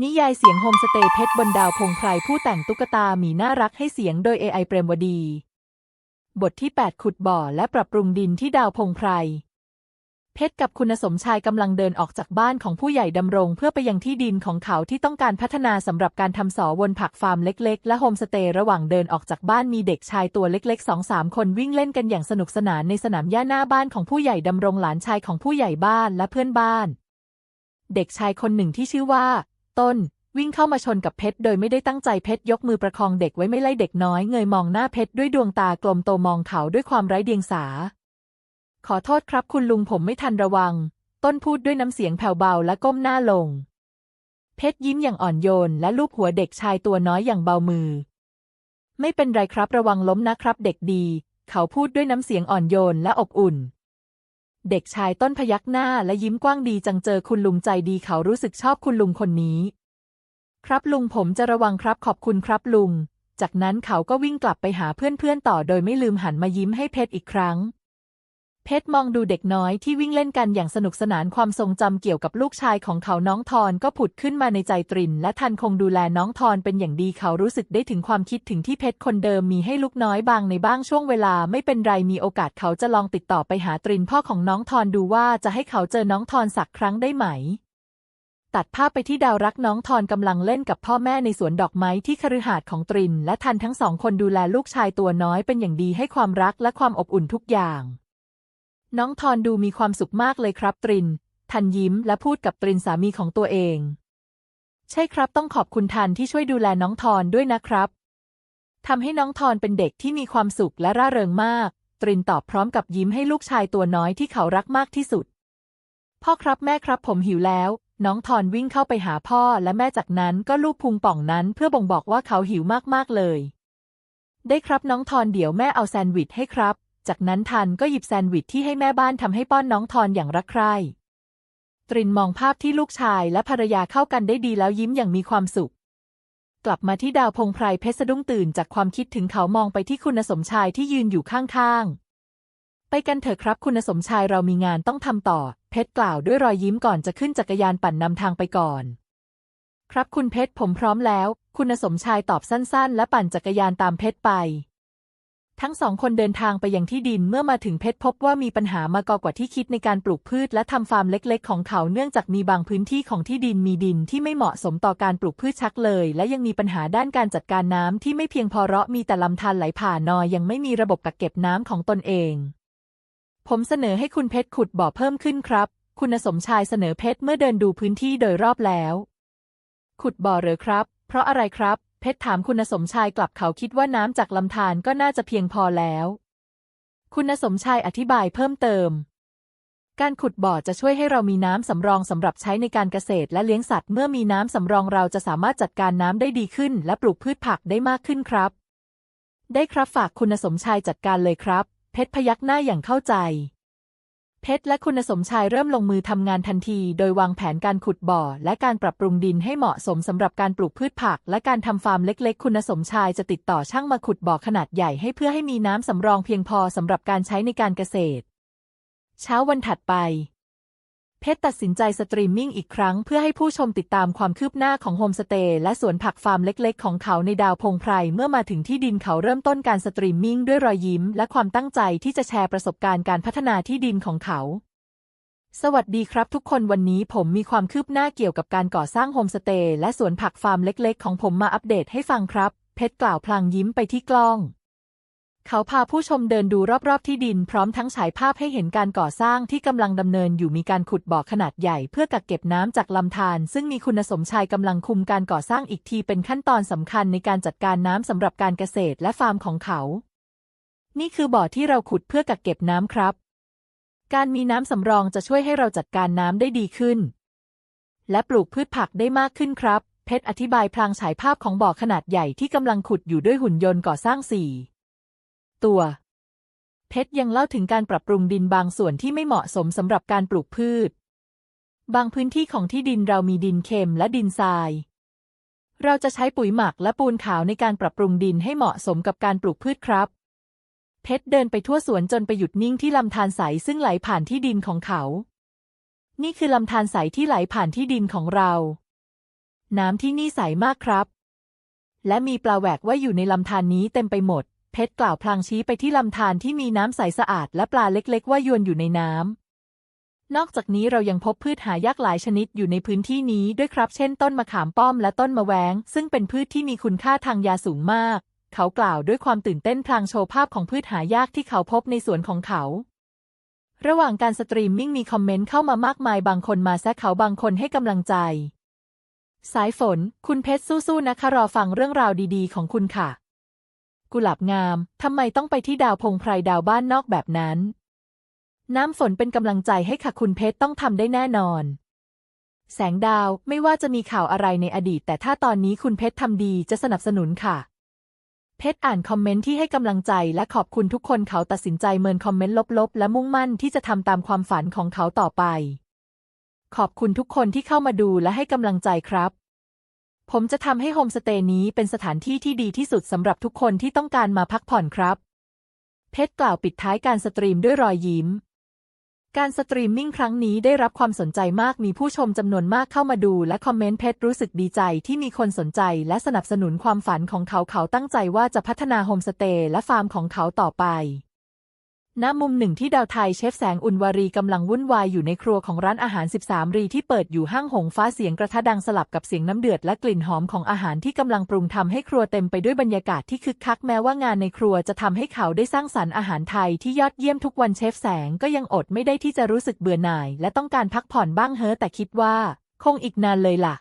นิยายเสียงโฮมสเตย์เพชรบนดาวพงไพรผู้แต่งตุ๊กตาหมีน่ารักให้เสียงโดย AI เปรมวดี บทที่ 8 ขุดบ่อและปรับปรุงดินที่ดาวพงไพร เพชรกับคุณสมชายกำลังเดินออกจากบ้านของผู้ใหญ่ดำรงเพื่อไปยังที่ดินของเขาที่ต้องการพัฒนาสำหรับการทำสอวนผักฟาร์มเล็กๆ และโฮมสเตย์ระหว่างเดินออกจากบ้านมีเด็กชายตัวเล็กๆสองสามคนวิ่งเล่นกันอย่างสนุกสนานในสนามหญ้าหน้าบ้านของผู้ใหญ่ดำรงหลานชายของผู้ใหญ่บ้านและเพื่อนบ้านเด็กชายคนหนึ่งที่ชื่อว่า ต้น วิ่งเข้ามาชนกับเพชรโดยไม่ได้ตั้งใจเพชรยกมือประคองเด็กไว้ไม่ไล่เด็กน้อยเงยมองหน้าเพชรด้วยดวงตากลมโตมองเขาด้วยความไร้เดียงสา ขอโทษครับคุณลุงผมไม่ทันระวัง ต้นพูดด้วยน้ำเสียงแผ่วเบาและก้มหน้าลง เพชรยิ้มอย่างอ่อนโยนและลูบหัวเด็กชายตัวน้อยอย่างเบามือ ไม่เป็นไรครับระวังล้มนะครับเด็กดี เขาพูดด้วยน้ำเสียงอ่อนโยนและอบอุ่น เด็กชายต้นพยักหน้าและยิ้มกว้างดีจังเจอคุณลุงใจดีเขารู้สึกชอบคุณลุงคนนี้ ครับลุงผมจะระวังครับขอบคุณครับลุง จากนั้นเขาก็วิ่งกลับไปหาเพื่อนๆต่อโดยไม่ลืมหันมายิ้มให้เพชรอีกครั้ง เพชรมองดูเด็กน้อยที่วิ่งเล่นกันอย่างสนุกสนานความทรงจำเกี่ยวกับลูกชายของเขาน้องทอนก็ผุดขึ้นมาในใจตริน และทันคงดูแลน้องทอนเป็นอย่างดีเขารู้สึกได้ถึงความคิดถึงที่เพชรคนเดิมมีให้ลูกน้อยบางในบ้างช่วงเวลาไม่เป็นไรมีโอกาสเขาจะลองติดต่อไปหาตรินพ่อของน้องทอนดูว่าจะให้เขาเจอน้องทอนสักครั้งได้ไหมตัดภาพไปที่ดาวรักน้องทอนกำลังเล่นกับพ่อแม่ในสวนดอกไม้ที่คฤหาสน์ของตริน และทันทั้งสองคนดูแลลูกชายตัวน้อยเป็นอย่างดีให้ความรักและความอบอุ่นทุกอย่าง น้องทอนดูมีความสุขมากเลยครับตริน ทันยิ้มและพูดกับตรินสามีของตัวเอง ใช่ครับต้องขอบคุณทันที่ช่วยดูแลน้องทอนด้วยนะครับทำให้น้องทอนเป็นเด็กที่มีความสุขและร่าเริงมาก ตรินตอบพร้อมกับยิ้มให้ลูกชายตัวน้อยที่เขารักมากที่สุด พ่อครับแม่ครับผมหิวแล้ว น้องทอนวิ่งเข้าไปหาพ่อและแม่จากนั้นก็ลูบพุงป่องนั้นเพื่อบ่งบอกว่าเขาหิวมากๆเลย ได้ครับน้องทอนเดี๋ยวแม่เอาแซนด์วิชให้ครับ จากนั้นทันก็หยิบแซนด์วิชที่ให้แม่บ้านทำให้ป้อนน้องทอนอย่างรักใคร่ตรินมองภาพที่ลูกชายและภรรยาเข้ากันได้ดีแล้วยิ้มอย่างมีความสุข กลับมาที่ดาวพงไพรเพชรสะดุ้งตื่นจากความคิดถึงเขามองไปที่คุณสมชายที่ยืนอยู่ข้างๆ ไปกันเถอะครับคุณสมชายเรามีงานต้องทำต่อ เพชรกล่าวด้วยรอยยิ้มก่อนจะขึ้นจักรยานปั่นนำทางไปก่อน ครับคุณเพชรผมพร้อมแล้ว คุณสมชายตอบสั้นๆ และปั่นจักรยานตามเพชรไป ทั้งสองคนเดินทางไปยังที่ดินเมื่อมาถึงเพชรพบว่ามีปัญหามากกว่าที่คิดในการปลูกพืชและทำฟาร์มเล็ก ๆ ของเขาเนื่องจากมีบางพื้นที่ของที่ดินมีดินที่ไม่เหมาะสมต่อการปลูกพืชชักเลย และยังมีปัญหาด้านการจัดการน้ำที่ไม่เพียงพอเพราะมีแต่ลำธารไหลผ่านนอยยังไม่มีระบบกักเก็บน้ำของตนเอง ผมเสนอให้คุณเพชรขุดบ่อเพิ่มขึ้นครับ คุณสมชายเสนอเพชรเมื่อเดินดูพื้นที่โดยรอบแล้ว ขุดบ่อเหรือครับ เพราะอะไรครับ เพชรถามคุณสมชายกลับเขาคิดว่าน้ำจากลำธารก็น่าจะเพียงพอแล้ว คุณสมชายอธิบายเพิ่มเติม การขุดบ่อจะช่วยให้เรามีน้ำสำรองสำหรับใช้ในการเกษตรและเลี้ยงสัตว์ เมื่อมีน้ำสำรองเราจะสามารถจัดการน้ำได้ดีขึ้น และปลูกพืชผักได้มากขึ้นครับ ได้ครับฝากคุณสมชายจัดการเลยครับ เพชรพยักหน้าอย่างเข้าใจ เพชรและคุณสมชายเริ่มลงมือทำงานทันที โดยวางแผนการขุดบ่อ และการปรับปรุงดินให้เหมาะสมสำหรับการปลูกพืชผัก และการทำฟาร์มเล็กๆ คุณสมชายจะติดต่อช่างมาขุดบ่อขนาดใหญ่ให้เพื่อให้มีน้ำสำรองเพียงพอสำหรับการใช้ในการเกษตร เช้าวันถัดไป เพชรตัดสินใจสตรีมมิ่งอีกครั้งเพื่อให้ผู้ชมติดตามความคืบหน้าของโฮมสเตย์และสวนผักฟาร์มเล็กๆ ของเขาในดาวพงไพรเมื่อมาถึงที่ดินเขาเริ่มต้นการสตรีมมิ่งด้วยรอยยิ้ม และความตั้งใจที่จะแชร์ประสบการณ์การพัฒนาที่ดินของเขา สวัสดีครับทุกคนวันนี้ผมมีความคืบหน้าเกี่ยวกับการก่อสร้างโฮมสเตย์และสวนผักฟาร์มเล็กๆ ของผมมาอัปเดตให้ฟังครับ เพชรกล่าวพลางยิ้มไปที่กล้อง เขาพาผู้ชมเดินดูรอบๆที่ดินพร้อมทั้งฉายภาพให้เห็นการก่อสร้างที่กำลังดำเนินอยู่มีการขุดบ่อขนาดใหญ่เพื่อกักเก็บน้ำจากลำธารซึ่งมีคุณสมชายกำลังคุมการก่อสร้างอีกทีเป็นขั้นตอนสำคัญในการจัดการน้ำสำหรับการเกษตรและฟาร์มของเขา นี่คือบ่อที่เราขุดเพื่อกักเก็บน้ำครับ การมีน้ำสำรองจะช่วยให้เราจัดการน้ำได้ดีขึ้น และปลูกพืชผักได้มากขึ้นครับ เพชรอธิบายพลางฉายภาพของบ่อขนาดใหญ่ที่กำลังขุดอยู่ด้วยหุ่นยนต์ก่อสร้างสี่ ตัว เพชรยังเล่าถึงการปรับปรุงดินบางส่วนที่ไม่เหมาะสมสำหรับการปลูกพืช บางพื้นที่ของที่ดินเรามีดินเค็มและดินทราย เราจะใช้ปุ๋ยหมักและปูนขาวในการปรับปรุงดินให้เหมาะสมกับการปลูกพืชครับ เพชรเดินไปทั่วสวนจนไปหยุดนิ่งที่ลำธารใสซึ่งไหลผ่านที่ดินของเขา นี่คือลำธารใสที่ไหลผ่านที่ดินของเรา น้ำที่นี่ใสมากครับและมีปลาแหวกว่ายอยู่ในลำธารนี้เต็มไปหมด เพชรกล่าวพลางชี้ไปที่ลำธารที่มีน้ำใสสะอาดและปลาเล็กๆว่ายวนอยู่ในน้ำ นอกจากนี้เรายังพบพืชหายากหลายชนิดอยู่ในพื้นที่นี้ด้วยครับ เช่นต้นมะขามป้อมและต้นมะแวง ซึ่งเป็นพืชที่มีคุณค่าทางยาสูงมาก เขากล่าวด้วยความตื่นเต้นพลางโชว์ภาพของพืชหายากที่เขาพบในสวนของเขาระหว่างการสตรีมมิ่งมีคอมเมนต์เข้ามามากมายบางคนมาแซะเขาบางคนให้กำลังใจ สายฝน คุณเพชรสู้ๆนะคะรอฟังเรื่องราวดีๆ ของคุณค่ะ กุหลาบงาม ทำไมต้องไปที่ดาวพงไพรดาวบ้านนอกแบบนั้น น้ำฝนเป็นกำลังใจให้ค่ะคุณเพชรต้องทำได้แน่นอน แสงดาวไม่ว่าจะมีข่าวอะไรในอดีต แต่ถ้าตอนนี้คุณเพชรทำดีจะสนับสนุนค่ะ เพชรอ่านคอมเมนต์ที่ให้กำลังใจและขอบคุณทุกคนเขาตัดสินใจเมินคอมเมนต์ลบๆ และมุ่งมั่นที่จะทำตามความฝันของเขาต่อไป ขอบคุณทุกคนที่เข้ามาดูและให้กำลังใจครับ ผมจะทำให้โฮมสเตย์นี้เป็นสถานที่ที่ดีที่สุดสำหรับทุกคนที่ต้องการมาพักผ่อนครับ เพชรกล่าวปิดท้ายการสตรีมด้วยรอยยิ้ม การสตรีมมิ่งครั้งนี้ได้รับความสนใจมากมีผู้ชมจำนวนมากเข้ามาดูและคอมเมนต์เพชรรู้สึกดีใจที่มีคนสนใจและสนับสนุนความฝันของเขาเขาตั้งใจว่าจะพัฒนาโฮมสเตย์และฟาร์มของเขาต่อไป ณมุมหนึ่งที่ดาวไทยเชฟแสงอุ่นวารีกำลังวุ่นวายอยู่ในครัวของร้านอาหาร 13 รีที่เปิดอยู่ห้างหงฟ้าเสียงกระทะดังสลับกับเสียงน้ำเดือดและกลิ่นหอมของอาหารที่กำลังปรุงทำให้ครัวเต็มไปด้วยบรรยากาศที่คึกคักแม้ว่างานในครัวจะทำให้เขาได้สร้างสรรค์อาหารไทยที่ยอดเยี่ยมทุกวันเชฟแสงก็ยังอดไม่ได้ที่จะรู้สึกเบื่อหน่าย และต้องการพักผ่อนบ้างเฮ้อแต่คิดว่า คงอีกนานเลยล่ะ